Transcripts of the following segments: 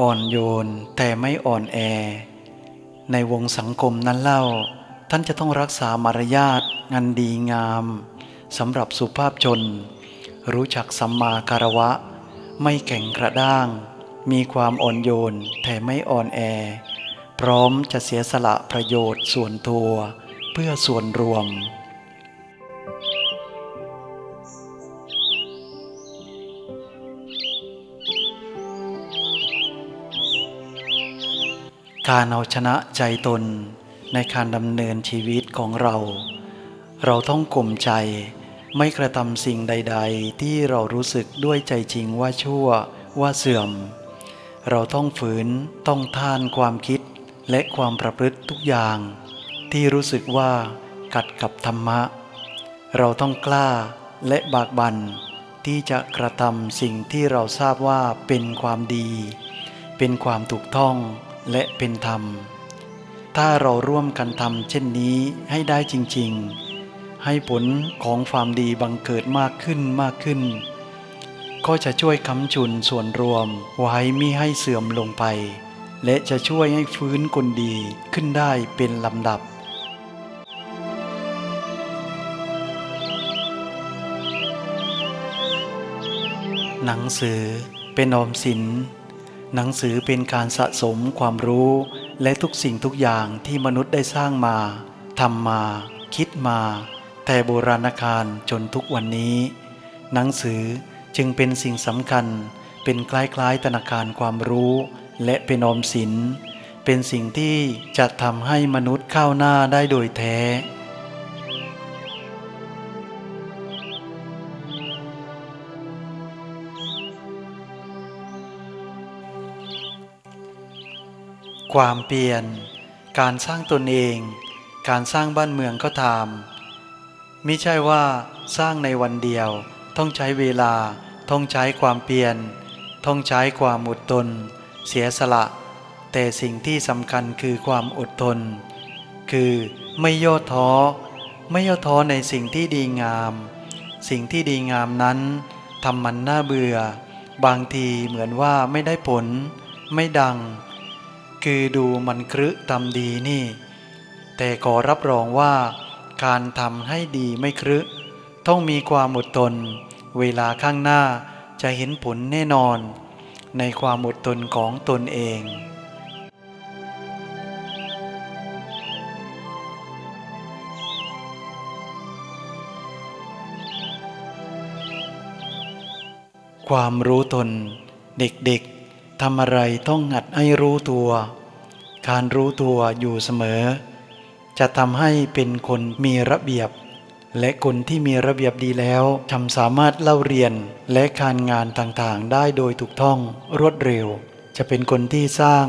อ่อนโยนแต่ไม่อ่อนแอ ในวงสังคมนั้นเล่า ท่านจะต้องรักษามารยาทงานดีงามสำหรับสุภาพชน รู้จักสัมมาคารวะ ไม่แข็งกระด้าง มีความอ่อนโยนแต่ไม่อ่อนแอ พร้อมจะเสียสละประโยชน์ส่วนตัว เพื่อส่วนรวม การเอาชนะใจตนในการดำเนินชีวิตของเรา เราต้องกลมใจไม่กระทำสิ่งใด ๆ ที่เรารู้สึกด้วยใจจริงว่าชั่วว่าเสื่อม เราต้องฝืนต้องท่านความคิดและความประพฤติทุกอย่าง ที่รู้สึกว่ากัดกับธรรมะ เราต้องกล้าและบากบั่นที่จะกระทำสิ่งที่เราทราบว่าเป็นความดี เป็นความถูกต้อง และเป็นธรรม ถ้าเราร่วมกันทำเช่นนี้ให้ได้จริง ๆ ให้ผลของความดีบังเกิดมากขึ้นมากขึ้น ก็จะช่วยคำจุนส่วนรวมไว้มิให้เสื่อมลงไป และจะช่วยให้ฟื้นคนดีขึ้นได้เป็นลำดับหนังสือเป็นออมสิน หนังสือเป็นการสะสมความรู้และทุกสิ่งทุกอย่างที่มนุษย์ได้สร้างมาทำมา คิดมา แต่โบราณกาลจนทุกวันนี้ หนังสือจึงเป็นสิ่งสำคัญ เป็นคล้ายๆธนาคารความรู้ และเป็นอมสิน เป็นสิ่งที่จะทำให้มนุษย์ก้าหน้าได้โดยแท้ ความเปลี่ยนการสร้างตนเอง การสร้างบ้านเมืองก็ตามมิใช่ว่าสร้างในวันเดียว ต้องใช้เวลา ต้องใช้ความเปลี่ยนต้องใช้ความอดทน เสียสละ แต่สิ่งที่สำคัญคือความอดทน คือไม่ย่อท้อ ไม่ย่อท้อในสิ่งที่ดีงาม สิ่งที่ดีงามนั้นทำมันน่าเบื่อ บางทีเหมือนว่าไม่ได้ผล ไม่ดัง คือดูมันครึทำดีนี่ แต่ขอรับรองว่าการทำให้ดีไม่ครึต้องมีความอดทน เวลาข้างหน้าจะเห็นผลแน่นอน ในความอดทนของตนเองความรู้ตน เด็กๆ ทำอะไรต้องหัดให้รู้ตัว การรู้ตัวอยู่เสมอ จะทำให้เป็นคนมีระเบียบ และคนที่มีระเบียบดีแล้วทำสามารถเล่าเรียนและการงานต่างๆ ได้โดยถูกต้องรวดเร็ว จะเป็นคนที่สร้าง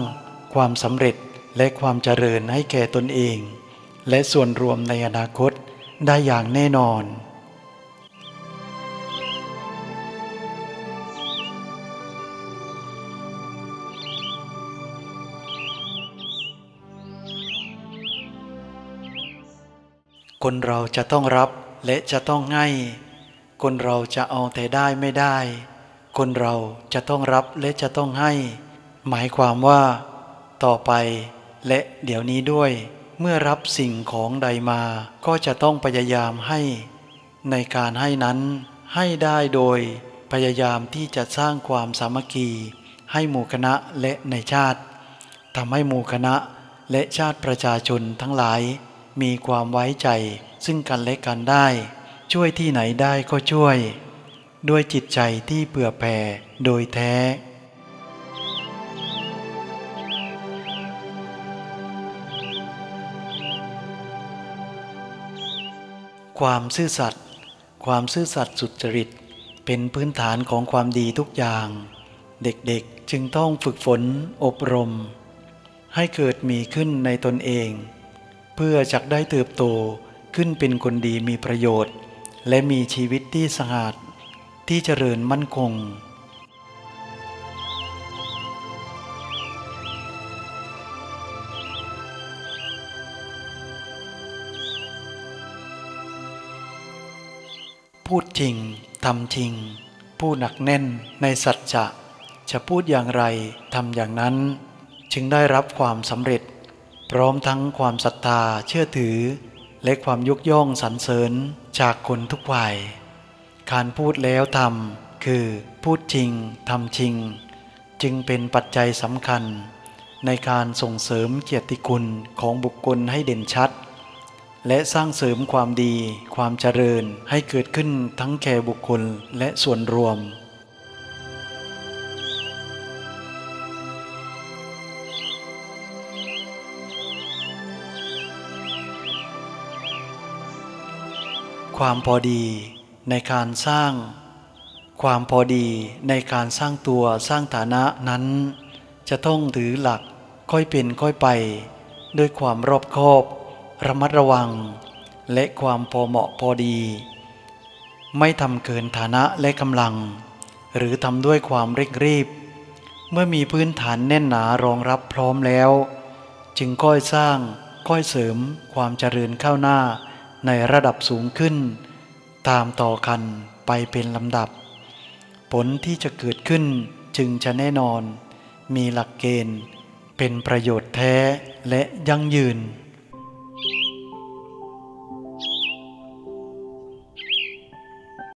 ความสำเร็จและความเจริญให้แก่ตนเอง และส่วนรวมในอนาคตได้อย่างแน่นอน คนเราจะต้องรับและจะต้องให้คนเราจะเอาแต่ได้ไม่ได้ คนเราจะต้องรับและจะต้องให้ หมายความว่า ต่อไป และเดี๋ยวนี้ด้วย เมื่อรับสิ่งของใดมาก็จะต้องพยายามให้ ในการให้นั้น ให้ได้โดย พยายามที่จะสร้างความสามัคคี ให้หมู่คณะและในชาติทำให้หมู่คณะและชาติประชาชนทั้งหลาย มีความไว้ใจ ซึ่งกันและกันได้ ช่วยที่ไหนได้ก็ช่วย ด้วยจิตใจที่เผื่อแผ่โดยแท้ความซื่อสัตย์ ความซื่อสัตย์สุจริต เป็นพื้นฐานของความดีทุกอย่าง เด็กๆจึงต้องฝึกฝนอบรม ให้เกิดมีขึ้นในตนเอง เพื่อจักได้เติบโตขึ้นเป็นคนดีมีประโยชน์ และมีชีวิตที่สะอาดที่เจริญมั่นคง พูดจริงทำจริง ผู้หนักแน่นในสัจจะ จะพูดอย่างไรทำอย่างนั้น จึงได้รับความสำเร็จ พร้อมทั้งความศรัทธาเชื่อถือ และความยกย่องสรรเสริญจากคนทุกฝ่ายการพูดแล้วทำคือพูดจริงทำจริง จึงเป็นปัจจัยสำคัญ ในการส่งเสริมเกียรติคุณของบุคคลให้เด่นชัด และสร้างเสริมความดี ความเจริญให้เกิดขึ้นทั้งแก่บุคคลและส่วนรวม ความพอดีในการสร้าง ความพอดีในการสร้างตัวสร้างฐานะนั้น จะต้องถือหลักค่อยเป็นค่อยไป ด้วยความรอบคอบระมัดระวัง และความพอเหมาะพอดี ไม่ทำเกินฐานะและกำลัง หรือทำด้วยความเร่งรีบ เมื่อมีพื้นฐานแน่นหนารองรับพร้อมแล้ว จึงก้อยสร้างก้อยเสริมความเจริญเข้าหน้า ในระดับสูงขึ้น ตามต่อกันไปเป็นลำดับ ผลที่จะเกิดขึ้นจึงจะแน่นอน มีหลักเกณฑ์ เป็นประโยชน์แท้และยั่งยืน